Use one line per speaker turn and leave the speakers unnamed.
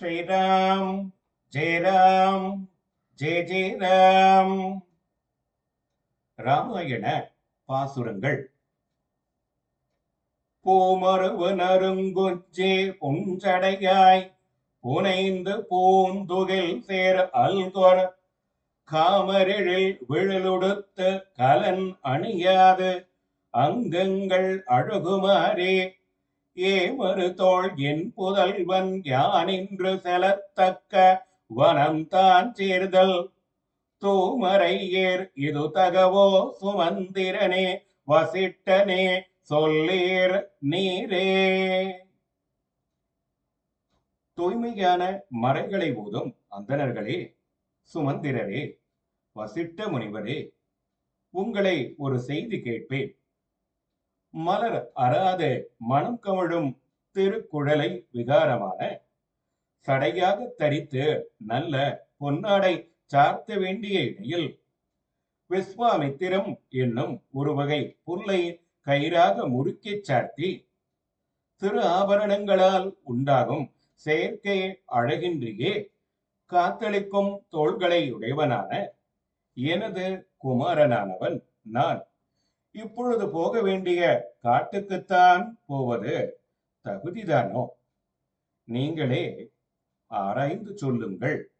ஸ்ரீராம் ஜெயராம் ஜெய ஜெயராம். ராமாயண பாசுரங்கள். பூமருவு நருங்குச்சே புஞ்சடையாய் புனைந்து பூந்துகில் சேர் அல்கொர். காமரிழில் விழலுடுத்து கலன் அணியாது அங்கங்கள் அழுகுமாறே. ஏமறு தோள் என் புதல்வன் யானின்று செலத்தக்க வனம் தான் சேர்தல். தூமரை ஏர் இது தகவோ சுமந்திரனே வசிட்டனே சொல்லீர் நீரே. தூய்மையான மறைகளை ஊதும் அந்தணர்களே சுமந்திரரே வசிட்ட முனிவரே உங்களை ஒரு செய்தி கேட்பேன். மலர் அறாத மனம் கமழும் திருக்குழலை விகாரமான சடையாக தரித்து நல்ல பொன்னாடை சார்த்த வேண்டிய இடையில் விஸ்வாமித்திரம் என்னும் ஒரு வகை புல்லை கயிறாக முறுக்கிச் சார்த்தி திரு ஆபரணங்களால் உண்டாகும் செயற்கை அழகின்றியே காத்தளிக்கும் தோள்களை உடையவனான எனது குமாரனானவன் நான். இப்பொழுது போக வேண்டிய காட்டுக்குத்தான் போவது தகுதிதானோ? நீங்களே ஆராய்ந்து சொல்லுங்கள்.